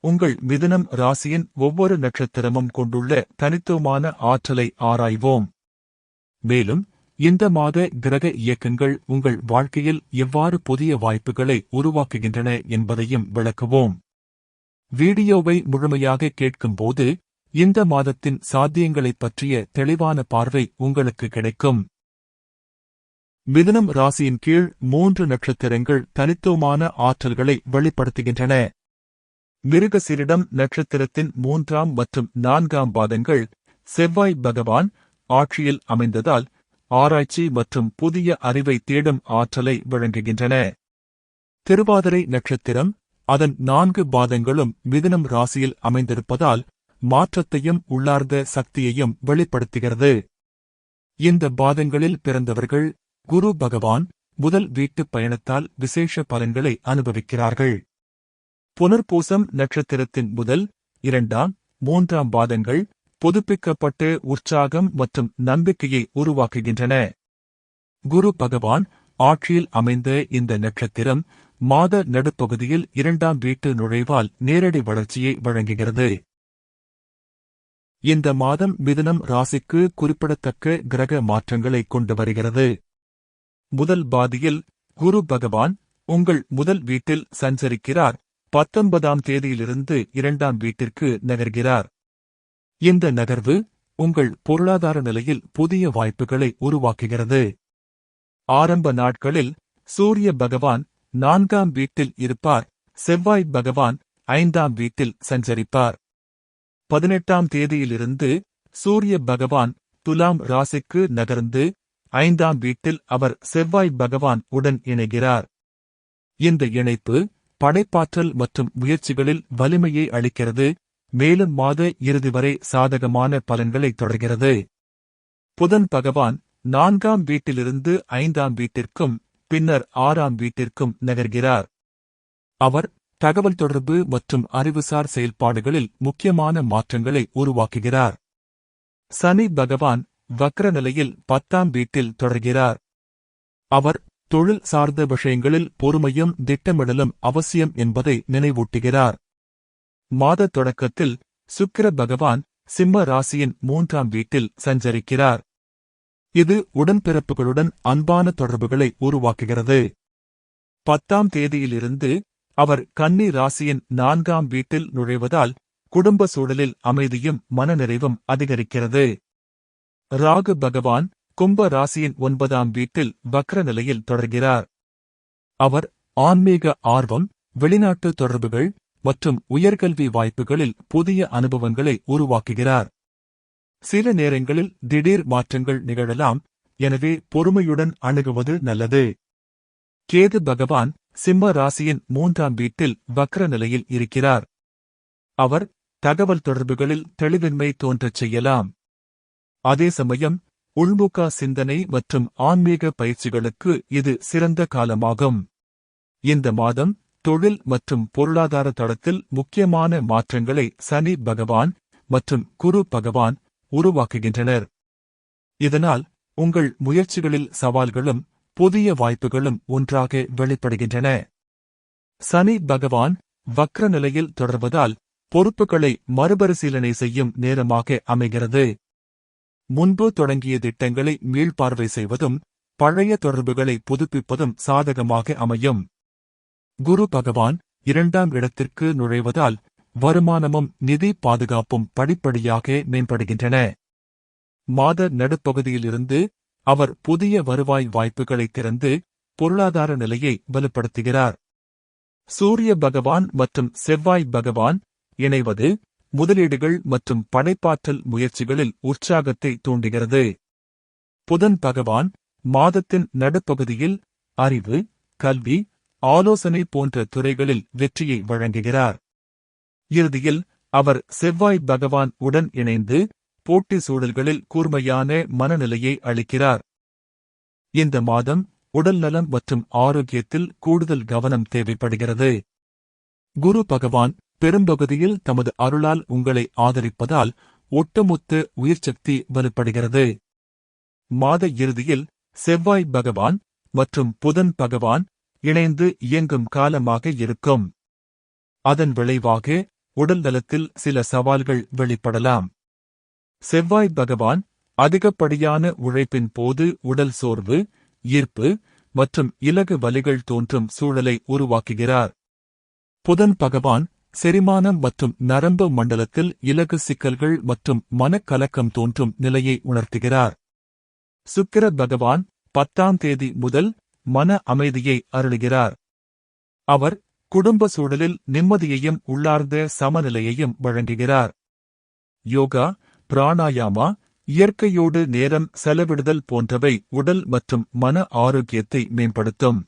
உங்கள் மிதுனம் ராசியின் ஒவ்வொரு நட்சத்திரமும் கொண்டுள்ள தனித்துவமான ஆற்றலை ஆராய்வோம். மேலும் இந்த மாத கிரக இயக்கங்கள் உங்கள் வாழ்க்கையில் எவ்வாறு புதிய வாய்ப்புகளை உருவாக்குகின்றன என்பதையும் விளக்குவோம். வீடியோவை முழுமையாக கேட்கும்போது இந்த மாதத்தின் சாத்தியங்களைப் பற்றிய தெளிவான பார்வை உங்களுக்கு கிடைக்கும். மிதுனம் ராசியின் கீழ் மூன்று நட்சத்திரங்கள் தனித்துவமான ஆற்றல்களை வெளிப்படுத்துகின்றன. மிருகசிரிடம் நட்சத்திரத்தின் மூன்றாம் மற்றும் நான்காம் பாதங்கள் செவ்வாய் பகவான் ஆட்சியில் அமைந்ததால் ஆராய்ச்சி மற்றும் புதிய அறிவை தேடும் ஆற்றலை வழங்குகின்றன. திருவாதிரை நட்சத்திரம் அதன் நான்கு பாதங்களும் மிதுனம் ராசியில் அமைந்திருப்பதால் மாற்றத்தையும் உள்ளார்ந்த சக்தியையும் வெளிப்படுத்துகிறது. இந்த பாதங்களில் பிறந்தவர்கள் குரு பகவான் முதல் வீட்டுப் பயணத்தால் விசேஷ பலன்களை அனுபவிக்கிறார்கள். புனர்பூசம் நட்சத்திரத்தின் முதல் இரண்டாம் மூன்றாம் பாதங்கள் புதுப்பிக்கப்பட்டு உற்சாகம் மற்றும் நம்பிக்கையை உருவாக்குகின்றன. குரு பகவான் ஆட்சியில் அமைந்த இந்த நட்சத்திரம் மாத நடுப்பகுதியில் இரண்டாம் வீட்டு நுழைவால் நேரடி வளர்ச்சியை வழங்குகிறது. இந்த மாதம் மிதுனம் ராசிக்கு குறிப்பிடத்தக்க கிரக மாற்றங்களை கொண்டு வருகிறது. முதல் பாதியில் குரு பகவான் உங்கள் முதல் வீட்டில் சஞ்சரிக்கிறார். பத்தொன்பதாம் தேதியிலிருந்து இரண்டாம் வீட்டிற்கு நகர்கிறார். இந்த நகர்வு உங்கள் பொருளாதார நிலையில் புதிய வாய்ப்புகளை உருவாக்குகிறது. ஆரம்ப நாட்களில் சூரிய பகவான் நான்காம் வீட்டில் இருப்பார் செவ்வாய் பகவான் ஐந்தாம் வீட்டில் சஞ்சரிப்பார். பதினெட்டாம் தேதியிலிருந்து சூரிய பகவான் துலாம் ராசிக்கு நகர்ந்து ஐந்தாம் வீட்டில் அவர் செவ்வாய் பகவான் உடன் இணைகிறார். இந்த இணைப்பு படைப்பாற்றல் மற்றும் முயற்சிகளில் வலிமையை அளிக்கிறது. மேலும் மாத இறுதி வரை சாதகமான பலன்களை தொடர்கிறது. புதன் பகவான் நான்காம் வீட்டிலிருந்து ஐந்தாம் வீட்டிற்கும் பின்னர் ஆறாம் வீட்டிற்கும் நகர்கிறார். அவர் தகவல் தொடர்பு மற்றும் அறிவுசார் செயல்பாடுகளில் முக்கியமான மாற்றங்களை உருவாக்குகிறார். சனி பகவான் வக்ர நிலையில் பத்தாம் வீட்டில் தொடர்கிறார். அவர் தொழில் சார்ந்த விஷயங்களில் பொறுமையும் திட்டமிடலும் அவசியம் என்பதை நினைவூட்டுகிறார். மாத தொடக்கத்தில் சுக்கிர பகவான் சிம்ம ராசியின் மூன்றாம் வீட்டில் சஞ்சரிக்கிறார். இது உடன்பிறப்புகளுடன் அன்பான தொடர்புகளை உருவாக்குகிறது. பத்தாம் தேதியிலிருந்து அவர் கன்னி ராசியின் நான்காம் வீட்டில் நுழைவதால் குடும்ப சூழலில் அமைதியும் மனநிறைவும் அதிகரிக்கிறது. ராகு பகவான் கும்ப ராசியின் ஒன்பதாம் வீட்டில் வக்ர நிலையில் தொடர்கிறார். அவர் ஆன்மீக ஆர்வம் வெளிநாட்டு தொடர்புகள் மற்றும் உயர்கல்வி வாய்ப்புகளில் புதிய அனுபவங்களை உருவாக்குகிறார். சில நேரங்களில் திடீர் மாற்றங்கள் நிகழலாம் எனவே பொறுமையுடன் அணுகுவது நல்லது. கேது பகவான் சிம்ம ராசியின் மூன்றாம் வீட்டில் வக்ர நிலையில் இருக்கிறார். அவர் தகவல் தொடர்புகளில் தெளிவின்மை தோன்றச் செய்யலாம். அதே சமயம் உள்முக சிந்தனை மற்றும் ஆன்மீக பயிற்சிகளுக்கு இது சிறந்த காலமாகும். இந்த மாதம் தொழில் மற்றும் பொருளாதார தளத்தில் முக்கியமான மாற்றங்களை சனி பகவான் மற்றும் குரு பகவான் உருவாக்குகின்றனர். இதனால் உங்கள் முயற்சிகளில் சவால்களும் புதிய வாய்ப்புகளும் ஒன்றாக வெளிப்படுகின்றன. சனி பகவான் வக்ர நிலையில் தொடர்வதால் பொறுப்புகளை மறுபரிசீலனை செய்யும் நேரமாக அமைகிறது. முன்பு தொடங்கிய திட்டங்களை மீள்பார்வை செய்வதும் பழைய தொடர்புகளை புதுப்பிப்பதும் சாதகமாக அமையும். குரு பகவான் இரண்டாம் இடத்திற்கு நுழைவதால் வருமானமும் நிதி பாதுகாப்பும் படிப்படியாக மேம்படுகின்றன. மாத நடுப்பகுதியிலிருந்து அவர் புதிய வருவாய் வாய்ப்புகளை திறந்து பொருளாதார நிலையை வலுப்படுத்துகிறார். சூரிய பகவான் மற்றும் செவ்வாய் பகவான் இணைவது முதலீடுகள் மற்றும் படைப்பாற்றல் முயற்சிகளில் உற்சாகத்தை தூண்டுகிறது. புதன் பகவான் மாதத்தின் நடுப்பகுதியில் அறிவு கல்வி ஆலோசனை போன்ற துறைகளில் வெற்றியை வழங்குகிறார். இறுதியில் அவர் செவ்வாய் பகவான் உடன் இணைந்து போட்டி சூழல்களில் கூர்மையான மனநிலையை அளிக்கிறார். இந்த மாதம் உடல்நலம் மற்றும் ஆரோக்கியத்தில் கூடுதல் கவனம் தேவைப்படுகிறது. குரு பகவான் பெரும்பகுதியில் தமது அருளால் உங்களை ஆதரிப்பதால் ஒட்டுமொத்த உயிர்ச்சக்தி வலுப்படுகிறது. மாத இறுதியில் செவ்வாய் பகவான் மற்றும் புதன் பகவான் இணைந்து இயங்கும் காலமாக இருக்கும். அதன் விளைவாக உடல் நலத்தில் சில சவால்கள் வெளிப்படலாம். செவ்வாய் பகவான் அதிகப்படியான உழைப்பின் போது உடல் சோர்வு ஈர்ப்பு மற்றும் இலகு வலிகள் தோன்றும் சூழலை உருவாக்குகிறார். புதன் பகவான் செரிமானம் மற்றும் நரம்பு மண்டலத்தில் இலகு சிக்கல்கள் மற்றும் மனக்கலக்கம் தோன்றும் நிலையை உணர்த்துகிறார். சுக்கிர பகவான் பத்தாம் தேதி முதல் மன அமைதியை அருளுகிறார். அவர் குடும்ப சூழலில் நிம்மதியையும் உள்ளார்ந்த சமநிலையையும் வழங்குகிறார். யோகா பிராணாயாமா இயற்கையோடு நேரம் செலவிடுதல் போன்றவை உடல் மற்றும் மன ஆரோக்கியத்தை மேம்படுத்தும்.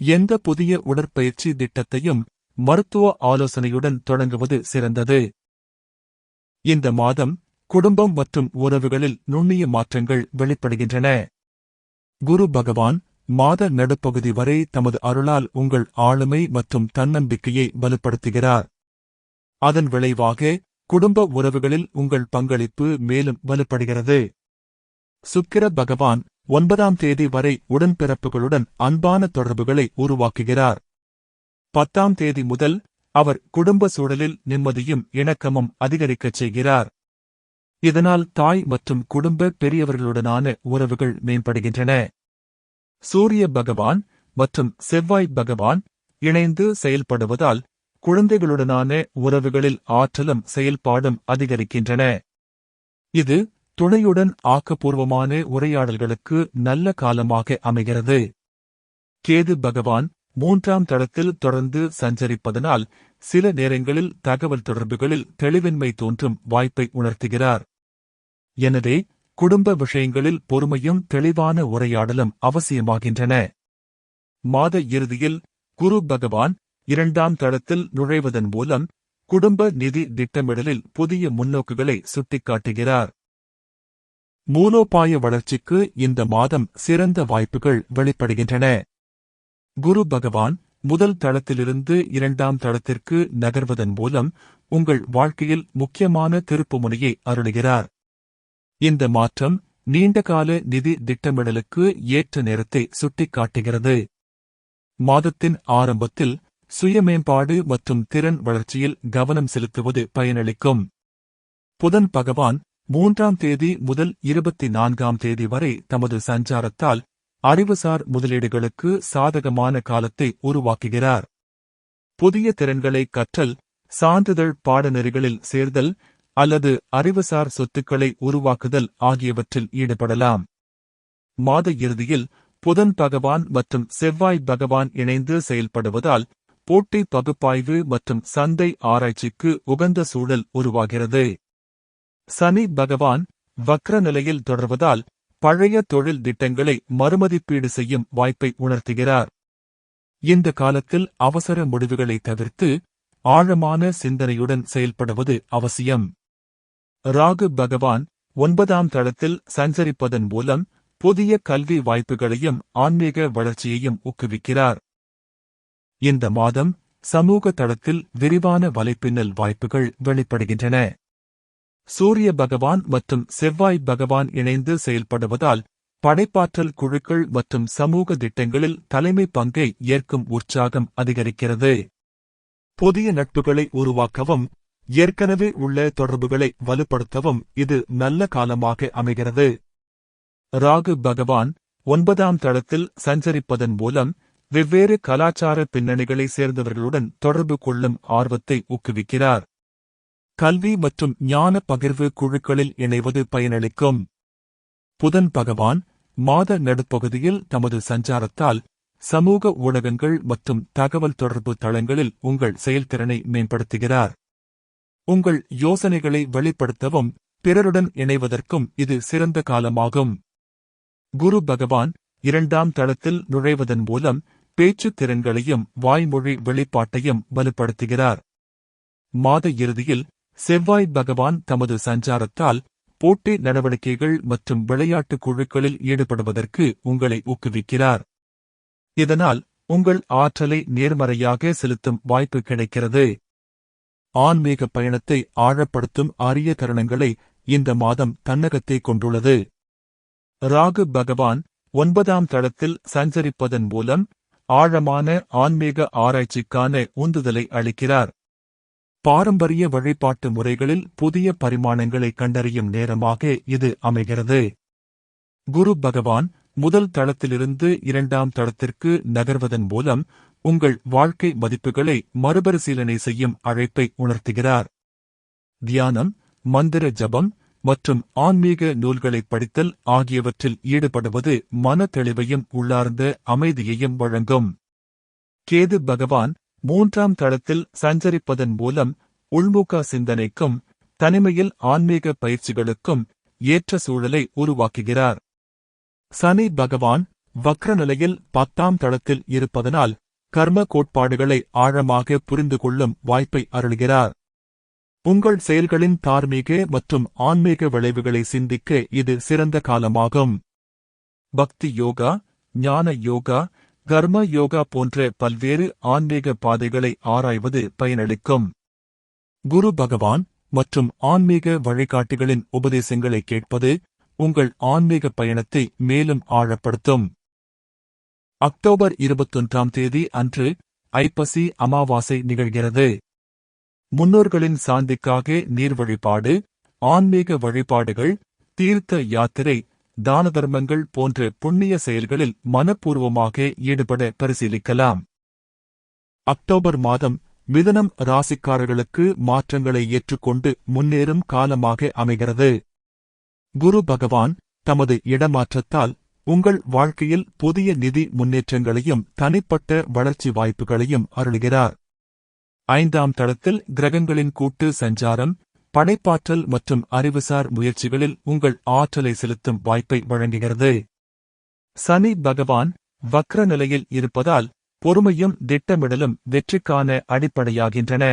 எந்த புதிய உடற்பயிற்சி திட்டத்தையும் மருத்துவ ஆலோசனையுடன் தொடங்குவது சிறந்தது. இந்த மாதம் குடும்பம் மற்றும் உறவுகளில் நுண்ணிய மாற்றங்கள் வெளிப்படுகின்றன. குரு பகவான் மாத நடுப்பகுதி வரை தமது அருளால் உங்கள் ஆளுமை மற்றும் தன்னம்பிக்கையை வலுப்படுத்துகிறார். அதன் விளைவாக குடும்ப உறவுகளில் உங்கள் பங்களிப்பு மேலும் வலுப்படுகிறது. சுக்கிர பகவான் ஒன்பதாம் தேதி வரை உடன்பிறப்புகளுடன் அன்பான தொடர்புகளை உருவாக்குகிறார். பத்தாம் தேதி முதல் அவர் குடும்ப சூழலில் நிம்மதியும் இணக்கமும் அதிகரிக்கச் செய்கிறார். இதனால் தாய் மற்றும் குடும்ப பெரியவர்களுடனான உறவுகள் மேம்படுகின்றன. சூரிய பகவான் மற்றும் செவ்வாய் பகவான் இணைந்து செயல்படுவதால் குழந்தைகளுடனான உறவுகளில் ஆற்றலும் செயல்பாடும் அதிகரிக்கின்றன. இது துணையுடன் ஆக்கப்பூர்வமான உரையாடல்களுக்கு நல்ல காலமாக அமைகிறது. கேது பகவான் மூன்றாம் தளத்தில் தொடர்ந்து சஞ்சரிப்பதனால் சில நேரங்களில் தகவல் தொடர்புகளில் தெளிவின்மை தோன்றும் வாய்ப்பை உணர்த்துகிறார். எனவே குடும்ப விஷயங்களில் பொறுமையும் தெளிவான உரையாடலும் அவசியமாகின்றன. மாத இறுதியில் குரு பகவான் இரண்டாம் தளத்தில் நுழைவதன் மூலம் குடும்ப நிதி திட்டமிடலில் புதிய முன்னோக்குகளை சுட்டிக்காட்டுகிறார். மூலோபாய வளர்ச்சிக்கு இந்த மாதம் சிறந்த வாய்ப்புகள் வெளிப்படுகின்றன. குரு பகவான் முதல் தளத்திலிருந்து இரண்டாம் தளத்திற்கு நகர்வதன் மூலம் உங்கள் வாழ்க்கையில் முக்கியமான திருப்புமுனையை அருளுகிறார். இந்த மாற்றம் நீண்டகால நிதி திட்டமிடலுக்கு ஏற்ற நேரத்தை சுட்டிக்காட்டுகிறது. மாதத்தின் ஆரம்பத்தில் சுயமேம்பாடு மற்றும் திறன் வளர்ச்சியில் கவனம் செலுத்துவது பயனளிக்கும். புதன் பகவான் மூன்றாம் தேதி முதல் இருபத்தி நான்காம் தேதி வரை தமது சஞ்சாரத்தால் அறிவுசார் முதலீடுகளுக்கு சாதகமான காலத்தை உருவாக்குகிறார். புதிய திறன்களை கற்றல் சான்றிதழ் பாடநெறிகளில் சேர்தல் அல்லது அறிவுசார் சொத்துக்களை உருவாக்குதல் ஆகியவற்றில் ஈடுபடலாம். மாத இறுதியில் புதன் பகவான் மற்றும் செவ்வாய் பகவான் இணைந்து செயல்படுவதால் போட்டி பகுப்பாய்வு மற்றும் சந்தை ஆராய்ச்சிக்கு உகந்த சூழல் உருவாகிறது. சனி பகவான் வக்ர நிலையில் தொடர்வதால் பழைய தொழில் திட்டங்களை மறுமதிப்பீடு செய்யும் வாய்ப்பை உணர்த்துகிறார். இந்த காலத்தில் அவசர முடிவுகளை தவிர்த்து ஆழமான சிந்தனையுடன் செயல்படுவது அவசியம். ராகு பகவான் ஒன்பதாம் தளத்தில் சஞ்சரிப்பதன் மூலம் புதிய கல்வி வாய்ப்புகளையும் ஆன்மீக வளர்ச்சியையும் ஊக்குவிக்கிறார். இந்த மாதம் சமூக தளத்தில் விரிவான வலைப்பின்னல் வாய்ப்புகள் வெளிப்படுகின்றன. சூரிய பகவான் மற்றும் செவ்வாய் பகவான் இணைந்து செயல்படுவதால் படைப்பாற்றல் குழுக்கள் மற்றும் சமூக திட்டங்களில் தலைமை பங்கை ஏற்கும் உற்சாகம் அதிகரிக்கிறது. புதிய நட்புகளை உருவாக்கவும் ஏற்கனவே உள்ள தொடர்புகளை வலுப்படுத்தவும் இது நல்ல காலமாக அமைகிறது. ராகு பகவான் ஒன்பதாம் தளத்தில் சஞ்சரிப்பதன் மூலம் வெவ்வேறு கலாச்சார பின்னணிகளை சேர்ந்தவர்களுடன் தொடர்பு கொள்ளும் ஆர்வத்தை ஊக்குவிக்கிறார். கல்வி மற்றும் ஞான பகிர்வு குழுக்களில் இணைவது பயனளிக்கும். புதன் பகவான் மாத நடுப்பகுதியில் தமது சஞ்சாரத்தால் சமூக ஊடகங்கள் மற்றும் தகவல் தொடர்பு தளங்களில் உங்கள் செயல்திறனை மேம்படுத்துகிறார். உங்கள் யோசனைகளை வெளிப்படுத்தவும் பிறருடன் இணைவதற்கும் இது சிறந்த காலமாகும். குரு பகவான் இரண்டாம் தளத்தில் நுழைவதன் மூலம் பேச்சுத் திறன்களையும் வாய்மொழி வெளிப்பாட்டையும் வலுப்படுத்துகிறார். மாத இறுதியில் செவ்வாய் பகவான் தமது சஞ்சாரத்தால் போட்டி நடவடிக்கைகள் மற்றும் விளையாட்டு குழுக்களில் ஈடுபடுவதற்கு உங்களை ஊக்குவிக்கிறார். இதனால் உங்கள் ஆற்றலை நேர்மறையாக செலுத்தும் வாய்ப்பு கிடைக்கிறது. ஆன்மீக பயணத்தை ஆழப்படுத்தும் அரிய தருணங்களை இந்த மாதம் தன்னகத்தை கொண்டுள்ளது. ராகு பகவான் ஒன்பதாம் தளத்தில் சஞ்சரிப்பதன் மூலம் ஆழமான ஆன்மீக ஆராய்ச்சிக்கான உந்துதலை அளிக்கிறார். பாரம்பரிய வழிபாட்டு முறைகளில் புதிய பரிமாணங்களை கண்டறியும் நேரமாக இது அமைகிறது. குரு பகவான் முதல் தளத்திலிருந்து இரண்டாம் தளத்திற்கு நகர்வதன் மூலம் உங்கள் வாழ்க்கை மதிப்புகளை மறுபரிசீலனை செய்யும் அழைப்பை உணர்த்துகிறார். தியானம் மந்திர ஜபம் மற்றும் ஆன்மீக நூல்களை படித்தல் ஆகியவற்றில் ஈடுபடுவது மன தெளிவையும் உள்ளார்ந்த அமைதியையும் வழங்கும். கேது பகவான் மூன்றாம் தளத்தில் சஞ்சரிப்பதன் மூலம் உள்முக சிந்தனைக்கும் தனிமையில் ஆன்மீக பயிற்சிகளுக்கும் ஏற்ற சூழலை உருவாக்குகிறார். சனி பகவான் வக்ர நிலையில் பத்தாம் தளத்தில் இருப்பதனால் கர்ம கோட்பாடுகளை ஆழமாக புரிந்து கொள்ளும் வாய்ப்பை அருள்கிறார். உங்கள் செயல்களின் தார்மீக மற்றும் ஆன்மீக விளைவுகளை சிந்திக்க இது சிறந்த காலமாகும். பக்தி யோகா ஞான யோகா கர்ம யோகா போன்ற பல்வேறு ஆன்மீக பாதைகளை ஆராய்வது பயனளிக்கும். குரு பகவான் மற்றும் ஆன்மீக வழிகாட்டிகளின் உபதேசங்களை கேட்பது உங்கள் ஆன்மீக பயணத்தை மேலும் ஆழப்படுத்தும். அக்டோபர் இருபத்தொன்றாம் தேதி அன்று ஐப்பசி அமாவாசை நிகழ்கிறது. முன்னோர்களின் சாந்திக்காக நீர் வழிபாடு ஆன்மீக வழிபாடுகள் தீர்த்த யாத்திரை தான தர்மங்கள் போன்ற புண்ணிய செயல்களில் மனப்பூர்வமாக ஈடுபட பரிசீலிக்கலாம். அக்டோபர் மாதம் மிதனம் ராசிக்காரர்களுக்கு மாற்றங்களை ஏற்றுக்கொண்டு முன்னேறும் காலமாக அமைகிறது. குரு பகவான் தமது இடமாற்றத்தால் உங்கள் வாழ்க்கையில் புதிய நிதி முன்னேற்றங்களையும் தனிப்பட்ட வளர்ச்சி வாய்ப்புகளையும் அருள்கிறார். ஐந்தாம் தளத்தில் கிரகங்களின் கூட்டு சஞ்சாரம் படைப்பாற்றல் மற்றும் அறிவுசார் முயற்சிகளில் உங்கள் ஆற்றலை செலுத்தும் வாய்ப்பை வழங்குகிறது. சனி பகவான் வக்ர நிலையில் இருப்பதால் பொறுமையும் திட்டமிடலும் வெற்றிக்கான அடிப்படையாகின்றன.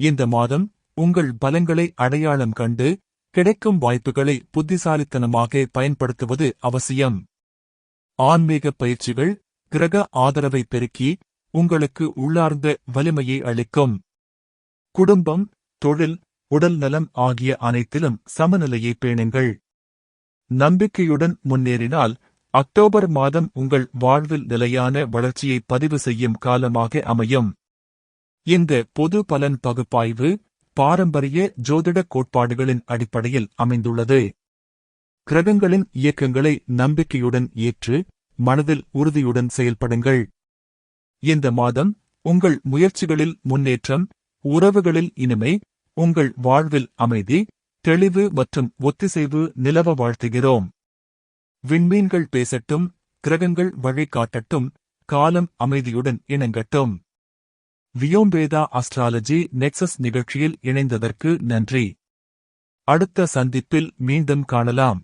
இந்த மாதம் உங்கள் பலங்களை அடையாளம் கண்டு கிடைக்கும் வாய்ப்புகளை புத்திசாலித்தனமாக பயன்படுத்துவது அவசியம். ஆன்மீக பயிற்சிகள் கிரக ஆதரவை பெருக்கி உங்களுக்கு உள்ளார்ந்த வலிமையை அளிக்கும். குடும்பம் தொழில் உடல் நலம் ஆகிய அனைத்திலும் சமநிலையை பேணுங்கள். நம்பிக்கையுடன் முன்னேறினால் அக்டோபர் மாதம் உங்கள் வாழ்வில் நிலையான வளர்ச்சியை பதிவு செய்யும் காலமாக அமையும். இந்த பொது பலன் பகுப்பாய்வு பாரம்பரிய ஜோதிட கோட்பாடுகளின் அடிப்படையில் அமைந்துள்ளது. கிரகங்களின் இயக்கங்களை நம்பிக்கையுடன் ஏற்று மனதில் உறுதியுடன் செயல்படுங்கள். இந்த மாதம் உங்கள் முயற்சிகளில் முன்னேற்றம் உறவுகளில் இனிமை உங்கள் வாழ்வில் அமைதி தெளிவு மற்றும் ஒத்திசைவு நிலவ வாழ்த்துகிறோம். விண்மீன்கள் பேசட்டும் கிரகங்கள் வழிகாட்டட்டும் காலம் அமைதியுடன் இணங்கட்டும். வியோம்பேதா அஸ்ட்ராலஜி நெக்சஸ் நிகழ்ச்சியில் இணைந்ததற்கு நன்றி. அடுத்த சந்திப்பில் மீண்டும் காணலாம்.